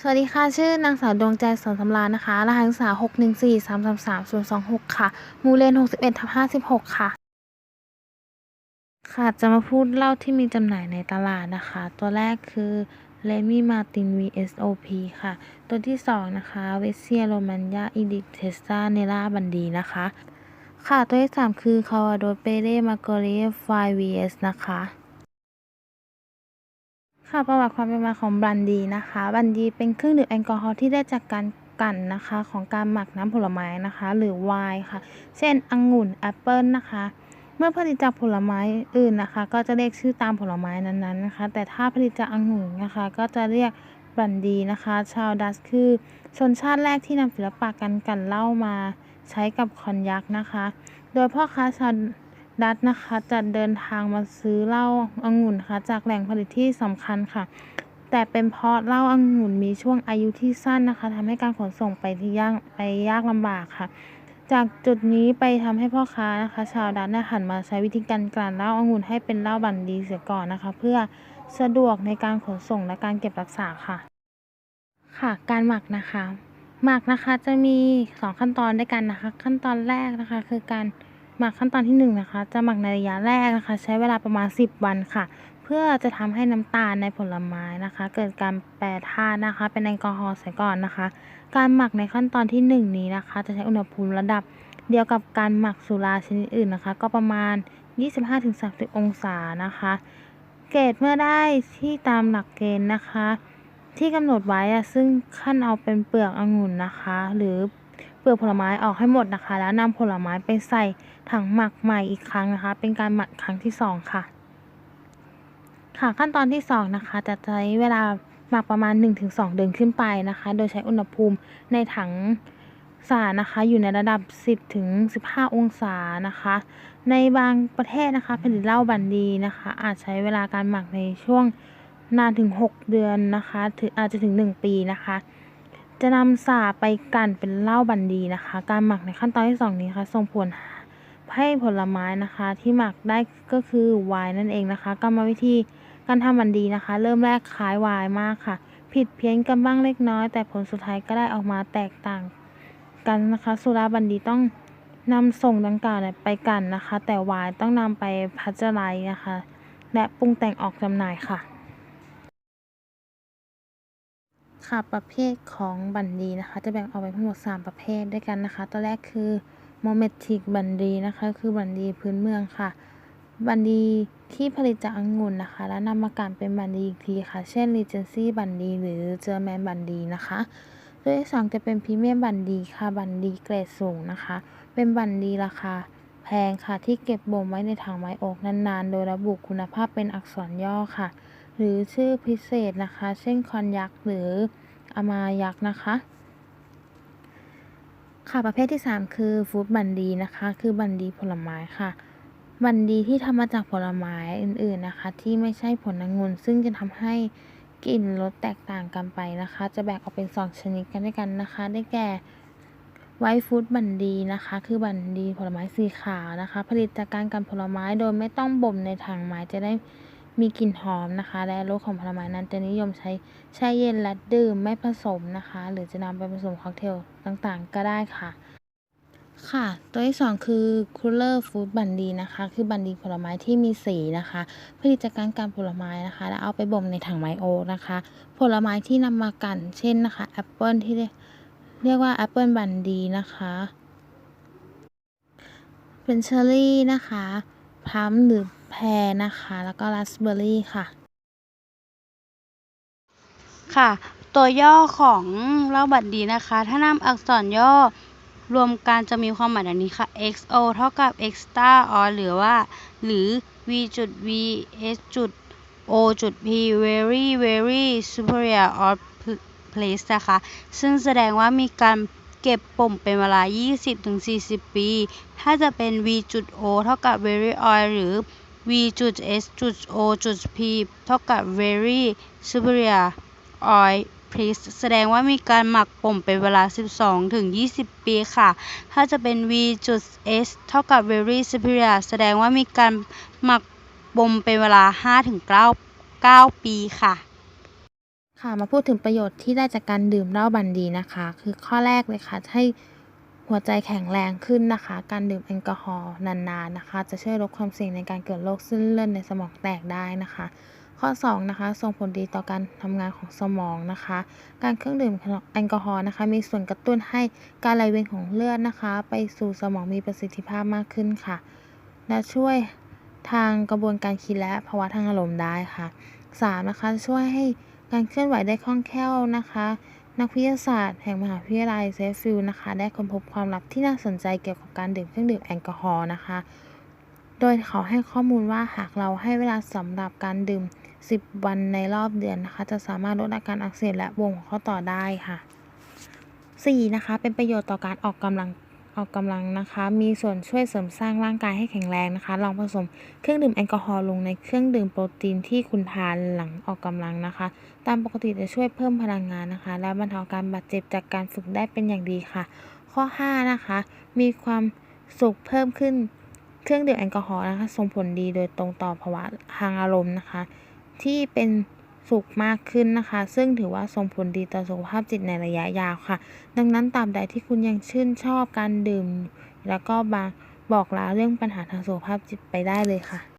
สวัสดีค่ะ ชื่อนางสาวดวงใจสอนสำราญนะคะ รหัสศึกษา6 1 4 3 3 3 0 2 6ค่ะ มูเลน61ทับ56ค่ะ ค่ะ จะมาพูดเหล้าที่มีจำหน่ายในตลาดนะคะ ตัวแรกคือเลมี่มาติน VSOP ค่ะ ตัวที่สองนะคะเวสเซียโรมันยาอีดิเทสตาเนล่าบันดีนะคะ ค่ะ ตัวที่สามคือคาวาโดเปเรมาโกเรฟไฟ VS นะคะ ค่ะประวัติความเป็นมาของบรันดีนะคะบรันดีเป็นเครื่องดื่มแอลกอฮอล์ที่ได้จากการกลั่นนะคะของการหมักน้ำผลไม้นะคะ หรือไวน์ค่ะ เช่นองุ่นแอปเปิลนะคะ เมื่อผลิตจากผลไม้อื่นนะคะ ก็จะเรียกชื่อตามผลไม้นั้นๆนะคะ แต่ถ้าผลิตจากองุ่นนะคะ ก็จะเรียกบรันดีนะคะ ชาวดัตช์คือชนชาติแรกที่นำศิลปะการกลั่นเหล้ามาใช้กับคอนยักนะคะ โดยพ่อค้าชาว ดัตนะคะจะเดินทางมาซื้อเหล้าองุ่นนะคะจากแหล่งผลิตที่สำคัญค่ะ แต่เป็นเพราะเหล้าองุ่นมีช่วงอายุที่สั้นนะคะทำให้การขนส่งไปที่ยากไปยากลำบากค่ะ จากจุดนี้ไปทำให้พ่อค้านะคะ ชาวดัตช์เนี่ยหันมาใช้วิธีการกลั่นเหล้าองุ่นให้เป็นเหล้าบันดีเสียก่อนนะคะ เพื่อสะดวกในการขนส่งและการเก็บรักษาค่ะ ค่ะ การหมักนะคะ หมักนะคะจะมีสองขั้นตอนด้วยกันนะคะ ขั้นตอนแรกนะคะคือการ หมักขั้นตอนที่หนึ่งนะคะ จะหมักในระยะแรกนะคะ ใช้เวลาประมาณ 10 วันค่ะ เพื่อจะทำให้น้ำตาลในผลไม้นะคะ เกิดการแปรธาตุนะคะ เป็นแอลกอฮอล์เสียก่อนนะคะ การหมักในขั้นตอนที่หนึ่งนี้นะคะ จะใช้อุณหภูมิระดับเดียวกับการหมักสุราชนิดอื่นนะคะ ก็ประมาณ 25-30 องศานะคะ เกรดเมื่อได้ที่ตามหลักเกณฑ์นะคะ ที่กำหนดไว้ซึ่งขั้นเอาเป็นเปลือกองุ่นนะคะ หรือ เปลือกผลไม้ออกให้หมดนะคะ แล้วนำผลไม้ไปใส่ถังหมักใหม่อีกครั้งนะคะ เป็นการหมักครั้งที่สองค่ะ ค่ะขั้นตอนที่สองนะคะ จะใช้เวลาหมักประมาณ 1-2 เดือนขึ้นไปนะคะ โดยใช้อุณหภูมิในถังสารนะคะอยู่ในระดับ 10-15 องศานะคะ ในบางประเทศนะคะผลิตเหล้าบันดีนะคะ อาจใช้เวลาการหมักในช่วงนานถึง 6 เดือนนะคะ ถึงอาจจะถึง 1 ปีนะคะ จะนำสาไปกั่นเป็นเหล้าบันดีนะคะ การหมักในขั้นตอนที่สองนี้ค่ะส่งผลให้ผลไม้นะคะ ที่หมักได้ก็คือไวน์นั่นเองนะคะกรรมวิธีการทำบันดีนะคะ เริ่มแรกคล้ายไวน์มากค่ะ ผิดเพี้ยนกันบ้างเล็กน้อย แต่ผลสุดท้ายก็ได้ออกมาแตกต่างกันนะคะ สุราบันดีต้องนำส่งดังกล่าวไปกันนะคะ แต่ไวน์ต้องนำไปพัชไลนะคะ และปรุงแต่งออกจำหน่ายค่ะ ค่ะประเภทของบันดีนะคะ จะแบ่งออกเป็นทั้งหมด 3 ประเภทด้วยกันนะคะ ตัวแรกคือโมเมติกบันดีนะคะ คือบันดีพื้นเมืองค่ะ บันดีที่ผลิตจากองุ่นนะคะ แล้วนำมากลั่นเป็นบันดีอีกทีค่ะ เช่น Regency บันดีหรือเจอแมนบันดีนะคะตัวที่สองจะเป็นพรีเมียมบันดีค่ะ บันดีเกรดสูงนะคะ เป็นบันดีราคาแพงค่ะที่เก็บบ่มไว้ในถังไม้อกนานๆ โดยระบุคุณภาพเป็นอักษรย่อค่ะ หรือชื่อพิเศษนะคะ เช่นคอนยักษ์หรืออามายักษ์นะคะ ค่ะประเภทที่ 3 คือฟู้ดบันดีนะคะ คือบันดีผลไม้ค่ะ บันดีที่ทำมาจากผลไม้อื่นๆนะคะ ที่ไม่ใช่ผลองุ่นซึ่งจะทำให้กลิ่นรสแตกต่างกันไปนะคะ จะแบ่งออกเป็น 2 ชนิดกันด้วยกันนะคะ ได้แก่ไวท์ฟู้ดบันดีนะคะ คือบันดีผลไม้สีขาวนะคะ ผลิตจากการกันผลไม้โดยไม่ต้องบ่มในถังไม้จะได้ มีกลิ่นหอมนะคะ และรสของผลไม้นั้นจะนิยมใช้แช่เย็นและดื่มไม่ผสมนะคะ หรือจะนำไปผสมค็อกเทลต่างๆ ก็ได้ค่ะ ค่ะ ตัวที่2คือ Cooler Fruit บันดีนะคะ คือบันดีผลไม้ที่มีสีนะคะผลิตจากการกันผลไม้นะคะ แล้วเอาไปบ่มในถังไมโอนะคะ ผลไม้ที่นำมากันเช่นนะคะแอปเปิลที่เรียกว่าแอปเปิลบันดีนะคะเป็นเชอร์รี่นะคะพัมหรือแพรนะคะ แล้วก็ราสเบอร์รี่ค่ะ ค่ะ ตัวย่อของเล้าบัตรดีนะคะ ถ้านำอักษรย่อรวมกันจะมีความหมายดังนี้ค่ะ XO เท่ากับ extra or หรือว่า หรือ V จุด V S จุด O จุด P very very superior or place นะคะ ซึ่งแสดงว่ามีการเก็บป่มเป็นเวลา 20-40 ปี ถ้าจะเป็น V จุด O เท่ากับ very oil หรือ V จุด S จุด O จุด P เท่ากับ very superior oil please แสดงว่ามีการหมักป่มเป็นเวลา 12 ถึง 20 ปีค่ะ ถ้าจะเป็น V จุด S เท่ากับ very superior แสดงว่ามีการหมักป่มเป็นเวลา 5 ถึง 9 9 ปีค่ะ ค่ะ มาพูดถึงประโยชน์ที่ได้จากการดื่มเหล้าบันดีนะคะ คือข้อแรกเลยค่ะให้ หัวใจแข็งแรงขึ้นนะคะ การดื่มแอลกอฮอล์นานๆนะคะ จะช่วยลดความเสี่ยงในการเกิดโรคเส้นเลือดในสมองแตกได้นะคะ ข้อ2นะคะส่งผลดีต่อการทำงานของสมองนะคะ การเครื่องดื่มแอลกอฮอล์นะคะ มีส่วนกระตุ้นให้การไหลเวียนของเลือดนะคะ ไปสู่สมองมีประสิทธิภาพมากขึ้นค่ะ และช่วยทางกระบวนการคิดและภาวะทางอารมณ์ได้ค่ะ 3 นะคะช่วยให้การเคลื่อนไหวได้คล่องแคล่วนะคะ นักวิทยาศาสตร์แห่งมหาวิทยาลัยเซฟฟิลนะคะ ได้ค้นพบความลับที่น่าสนใจเกี่ยวกับการดื่มเครื่องดื่มแอลกอฮอล์นะคะ โดยเขาให้ข้อมูลว่าหากเราให้เวลาสำหรับการดื่ม 10 วันในรอบเดือนนะคะ จะสามารถลดอาการอักเสบและบวมของข้อต่อได้ค่ะ 4 นะคะ เป็นประโยชน์ต่อการออกกำลัง ออกกำลังนะคะ มีส่วนช่วยเสริมสร้างร่างกายให้แข็งแรงนะคะ ลองผสมเครื่องดื่มแอลกอฮอล์ลงในเครื่องดื่มโปรตีนที่คุณทานหลังออกกำลังนะคะ ตามปกติจะช่วยเพิ่มพลังงานนะคะ และบรรเทาการบาดเจ็บจากการฝึกได้เป็นอย่างดีค่ะ ข้อ 5 นะคะ มีความสุขเพิ่มขึ้นเครื่องดื่มแอลกอฮอล์นะคะ ส่งผลดีโดยตรงต่อภาวะทางอารมณ์นะคะ ที่เป็น สุขมากขึ้นนะคะ ซึ่งถือว่าส่งผลดีต่อสุขภาพจิตในระยะยาวค่ะ ดังนั้นตามใดที่คุณยังชื่นชอบการดื่ม แล้วก็บาบอกลาเรื่องปัญหาทางสุขภาพจิตไปได้เลยค่ะ